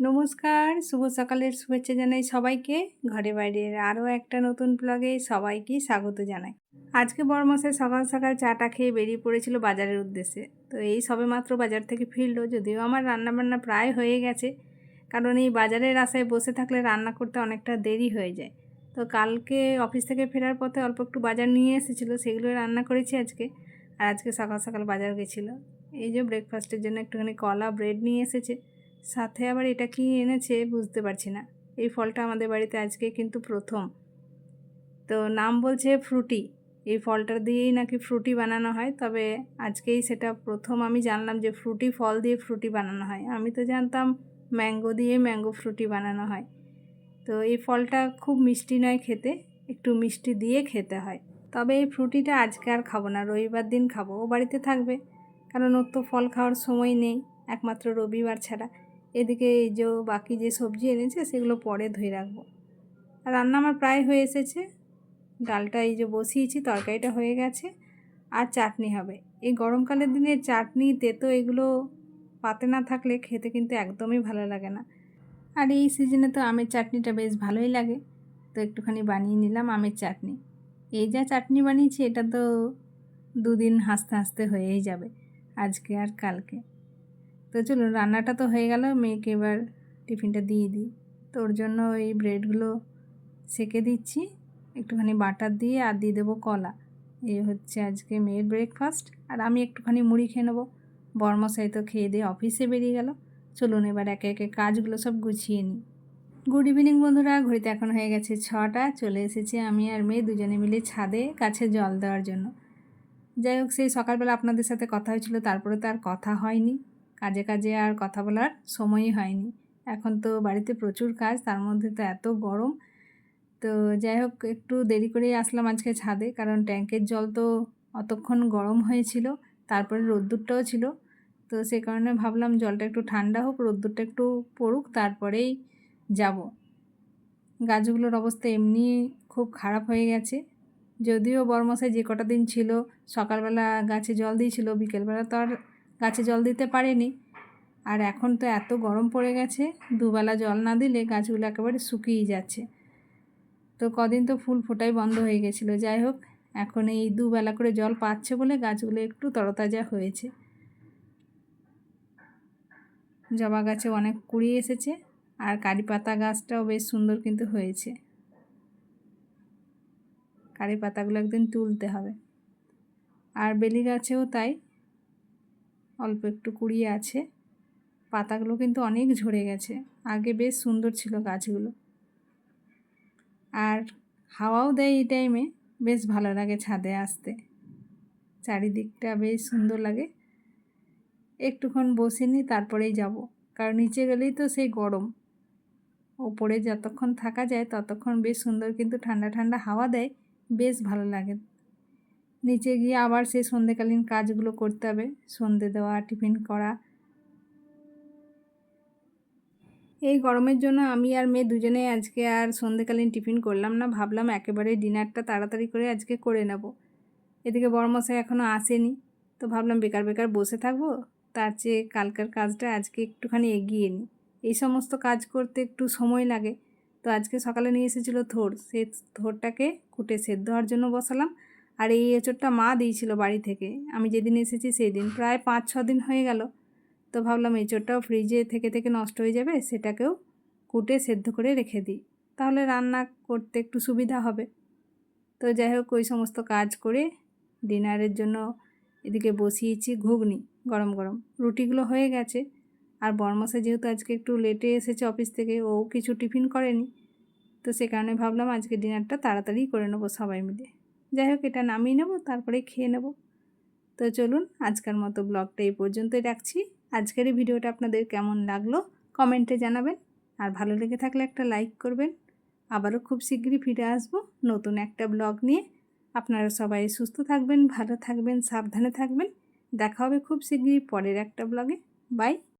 নমস্কার, শুভ সকালের শুভেচ্ছা জানাই সবাইকে। ঘরে বাইরের আরও একটা নতুন ব্লগে সবাইকে স্বাগত জানাই। আজকে বরমাসে সকাল সকাল চাটা খেয়ে বেরিয়ে পড়েছিল বাজারের উদ্দেশ্যে। তো এই সবে মাত্র বাজার থেকে ফিরলো, যদিও আমার রান্নাবান্না প্রায় হয়ে গেছে। কারণ এই বাজারের আশায় বসে থাকলে রান্না করতে অনেকটা দেরি হয়ে যায়। তো কালকে অফিস থেকে ফেরার পথে অল্প একটু বাজার নিয়ে এসেছিল সেগুলো রান্না করেছি আজকে। আর আজকে সকাল সকাল বাজার গেছিল। এই যে ব্রেকফাস্টের জন্য একটুখানি কলা ব্রেড নিয়ে এসেছে। সাথে আবার এটা কি এনেছে, বুঝতে পারছি না। এই ফলটা আমাদের বাড়িতে আজকে কিন্তু প্রথম। তো নাম বলছে ফ্রুটি। এই ফলটা দিয়েই নাকি ফ্রুটি বানানো হয়, তবে আজকেই সেটা প্রথম আমি জানলাম যে ফ্রুটি ফল দিয়ে ফ্রুটি বানানো হয়। আমি তো জানতাম ম্যাঙ্গো দিয়ে ম্যাঙ্গো ফ্রুটি বানানো হয়। তো এই ফলটা খুব মিষ্টি নয় খেতে, একটু মিষ্টি দিয়ে খেতে হয়। তবে এই ফ্রুটিটা আজকে আর খাব না, রবিবার দিন খাব। ও বাড়িতে থাকবে, কারণ ওর তো ফল খাওয়ার সময় নেই, একমাত্র রবিবার ছাড়া। এদিকে এই যে বাকি যে সবজি এনেছে সেগুলো পরে ধুয়ে রাখব। আর রান্না আমার প্রায় হয়ে এসেছে। ডালটা এই যে বসিয়েছি, তরকারিটা হয়ে গেছে। আর চাটনি হবে। এই গরমকালের দিনে চাটনি, তেতো এগুলো পাতে না থাকলে খেতে কিন্তু একদমই ভালো লাগে না। আর এই সিজনে তো আমের চাটনিটা বেশ ভালোই লাগে। তো একটুখানি বানিয়ে নিলাম আমের চাটনি। এই যা চাটনি বানিয়েছি, এটা তো দুদিন হাসতে হাসতে হয়েই যাবে, আজকে আর কালকে। তো চলুন রান্নাটা তো হয়ে গেল, মেয়েকে এবার টিফিনটা দিয়ে দিই। তো ওর জন্য ওই ব্রেডগুলো সেকে দিচ্ছি, একটুখানি বাটার দিয়ে আর দিয়ে দেবো কলা। এ হচ্ছে আজকে মেয়ের ব্রেকফাস্ট আর আমি একটুখানি মুড়ি খেয়ে নেব। বর্মশাই তো খেয়ে দিয়ে অফিসে বেরিয়ে গেল। চলুন এবার একে একে কাজগুলো সব গুছিয়ে নিই। গুড ইভিনিং বন্ধুরা, ঘড়িতে এখন হয়ে গেছে ছটা, চলে এসেছি আমি আর মেয়ে দুজনে মিলে ছাদে গাছে জল দেওয়ার জন্য। যাই হোক, সেই সকালবেলা আপনাদের সাথে কথা হয়েছিল, তারপরে তো আর কথা হয়নি। কাজে কাজে আর কথা বলার সময়ই হয়নি। এখন তো বাড়িতে প্রচুর কাজ, তার মধ্যে তো এত গরম। তো যাই হোক, একটু দেরি করেই আসলাম আজকে ছাদে, কারণ ট্যাঙ্কের জল তো অতক্ষণ গরম হয়েছিল, তারপরে রোদ্দুরটাও ছিল। তো সে কারণে ভাবলাম জলটা একটু ঠান্ডা হোক, রোদ্দুরটা একটু পড়ুক, তারপরেই যাব। গাছগুলোর অবস্থা এমনি খুব খারাপ হয়ে গেছে। যদিও বরমশাই যে কটা দিন ছিল, সকালবেলা গাছে জল দিয়েছিল, বিকেলবেলা তো আর গাছে জল দিতে পারেনি। আর এখন তো এত গরম পড়ে গেছে, দুবেলা জল না দিলে গাছগুলো একেবারে শুকিয়ে যাচ্ছে। তো কদিন তো ফুল ফোটাই বন্ধ হয়ে গেছিল। যাই হোক, এখন এই দুবেলা করে জল পাচ্ছে বলে গাছগুলো একটু তরতাজা হয়েছে। জবা গাছে অনেক কুড়ি এসেছে আর কারি পাতা গাছটাও বেশ সুন্দর কিন্তু হয়েছে। কারি পাতাগুলো একদিন তুলতে হবে। আর বেলি গাছেও তাই। অল্প একটু কুড়িয়ে আছে। পাতাগুলো কিন্তু অনেক ঝরে গেছে। আগে বেশ সুন্দর ছিল গাছগুলো। আর হাওয়াও দেয় এই টাইমে বেশ ভালো লাগে ছাদে আসতে। চারিদিকটা বেশ সুন্দর লাগে। একটুক্ষণ বসে নিই তারপরেই যাব। কারণ নিচে গেলেই তো সেই গরম। ওপরে যতক্ষণ থাকা যায়, ততক্ষণ বেশ সুন্দর কিন্তু ঠান্ডা ঠান্ডা হাওয়া দেয়। বেশ ভালো লাগে। নিচে গিয়ে আবার সেই সন্ধেকালীন কাজগুলো করতে হবে। সন্ধে দেওয়া, টিফিন করা। এই গরমের জন্য আমি আর মেয়ে দুজনে আজকে আর সন্ধেকালীন টিফিন করলাম না। ভাবলাম একেবারে ডিনারটা তাড়াতাড়ি করে আজকে করে নেব। এদিকে বড়মশাই এখনও আসেনি। তো ভাবলাম বেকার বেকার বসে থাকব। তার চেয়ে কালকার কাজটা আজকে একটুখানি এগিয়ে নিই। এই সমস্ত কাজ করতে একটু সময় লাগে। তো আজকে সকালে নিয়ে এসেছিল থোর সেই থোরটাকে কুটে সেদ্ধ হওয়ার জন্য বসালাম। আর এই এঁচড়টা মা দিয়েছিল বাড়ি থেকে। আমি যেদিন এসেছি সেই দিন প্রায় পাঁচ, ছ দিন হয়ে গেল। তো ভাবলাম এঁচড়টাও ফ্রিজে থেকে থেকে নষ্ট হয়ে যাবে, সেটাকেও কুটে সেদ্ধ করে রেখে দিই। তাহলে রান্না করতে একটু সুবিধা হবে। তো যাই হোক, ওই সমস্ত কাজ করে ডিনারের জন্য এদিকে বসিয়েছি ঘুগনি, গরম গরম। রুটিগুলো হয়ে গেছে। আর বরমশা যেহেতু আজকে একটু লেটে এসেছে অফিস থেকে, ও কিছু টিফিন করেনি। তো সে কারণে ভাবলাম আজকে ডিনারটা তাড়াতাড়ি করে নেব সবাই মিলে। যাই হোক, এটা নামিয়ে নেব, তারপরে খেয়ে নেব। তো চলুন, আজকের মতো ব্লগটা এই পর্যন্তই রাখছি। আজকের এই ভিডিওটা আপনাদের কেমন লাগল কমেন্টে জানাবেন। আর ভালো লেগে থাকলে একটা লাইক করবেন। আবারও খুব শীঘ্রই ফিরে আসব নতুন একটা ব্লগ নিয়ে। আপনারা সবাই সুস্থ থাকবেন, ভালো থাকবেন, সাবধানে থাকবেন। দেখা হবে খুব শীঘ্রই পরের একটা ব্লগে। বাই।